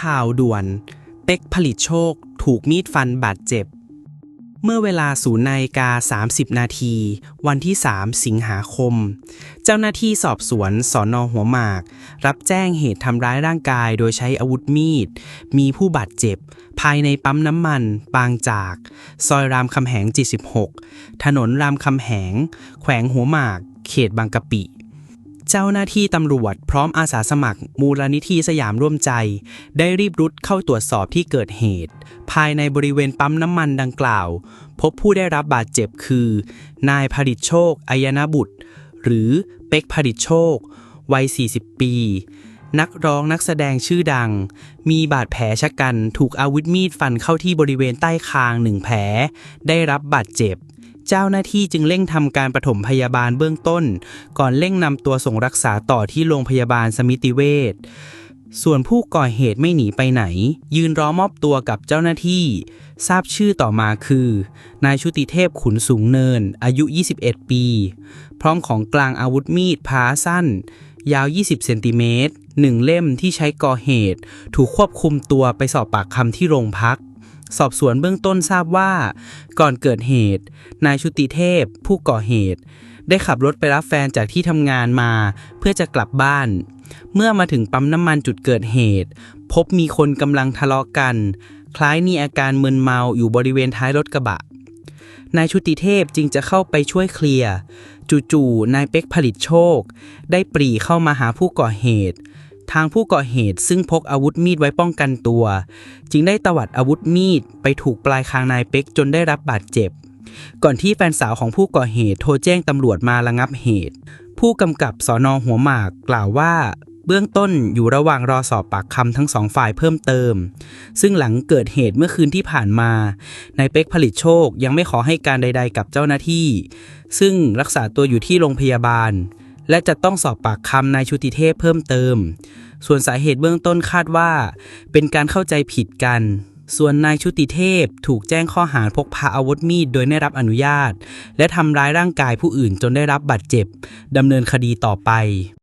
ข่าวด่วน เป็กผลิตโชค ถูกมีดฟันบาดเจ็บ เมื่อเวลาศูนย์นาฬิกา 30 นาที วันที่ 3 สิงหาคม เจ้าหน้าที่สอบสวนสอนอหัวหมาก รับแจ้งเหตุทำร้ายร่างกายโดยใช้อาวุธมีด มีผู้บาดเจ็บ ภายในปั๊มน้ำมันบางจาก ซอยรามคำแหง 76 ถนนรามคำแหง แขวงหัวหมาก เขตบางกะปิ เจ้าหน้าที่ตำรวจพร้อมอาสาสมัคร มูลนิธิสยามร่วมใจ ได้รีบรุดเข้าตรวจสอบที่เกิดเหตุ ภายในบริเวณปั๊มน้ำมันดังกล่าว พบผู้ได้รับบาดเจ็บคือ นายผลิตโชคอายนบุตร หรือเป็กผลิตโชค วัย 40 ปี นักร้องนักแสดงชื่อดัง มีบาดแผลชะกันถูกอาวุธมีดฟันเข้าที่บริเวณใต้คางหนึ่งแผลได้รับบาดเจ็บ เจ้าหน้าที่จึงเร่งทำการปฐมพยาบาลเบื้องต้น ก่อนเร่งนำตัวส่งรักษาต่อที่โรงพยาบาลสมิติเวชส่วนผู้ก่อเหตุไม่หนีไปไหน ยืนรอมอบตัวกับเจ้าหน้าที่ ทราบชื่อต่อมาคือ นายชุติเทพขุนสูงเนิน อายุ 21 ปี พร้อมของกลางอาวุธมีดพาสั้น ยาว 20 เซนติเมตรหนึ่งเล่มที่ใช้ก่อเหตุ ถูกควบคุมตัวไปสอบปากคำที่โรงพัก สอบสวนเบื้องต้นทราบว่า ก่อนเกิดเหตุ นายชุติเทพ ผู้ก่อเหตุ ได้ขับรถไปรับแฟนจากที่ทำงานมา เพื่อจะกลับบ้าน เมื่อมาถึงปั๊มน้ำมันจุดเกิดเหตุ พบมีคนกำลังทะเลาะกัน คล้ายมีอาการมึนเมาอยู่บริเวณท้ายรถกระบะนายชุติเทพจึงจะเข้าไปช่วยเคลียร์ จู่ๆ นายเป็กผลิตโชค ได้ปรีเข้ามาหาผู้ก่อเหตุ ทางผู้ก่อเหตุซึ่งพกอาวุธมีดไว้ป้องกันตัว จึงได้ตวัดอาวุธมีดไปถูกปลายคางนายเป็กจนได้รับบาดเจ็บ ก่อนที่แฟนสาวของผู้ก่อเหตุโทรแจ้งตำรวจมาระงับเหตุ ผู้กำกับสอนอหัวหมากกล่าวว่าเบื้องต้นอยู่ระหว่างรอสอบปากคำทั้งสองฝ่ายเพิ่มเติม ซึ่งหลังเกิดเหตุเมื่อคืนที่ผ่านมานายเป็กผลิตโชคยังไม่ขอให้การใด ๆ กับเจ้าหน้าที่ ซึ่งรักษาตัวอยู่ที่โรงพยาบาล และจะต้องสอบปากคำนายชุติเทพเพิ่มเติม ส่วนสาเหตุเบื้องต้นคาดว่า เป็นการเข้าใจผิดกัน ส่วนนายชุติเทพถูกแจ้งข้อหาพกพาอาวุธมีดโดยไม่รับอนุญาต และทำร้ายร่างกายผู้อื่นจนได้รับบาดเจ็บดำเนินคดีต่อไป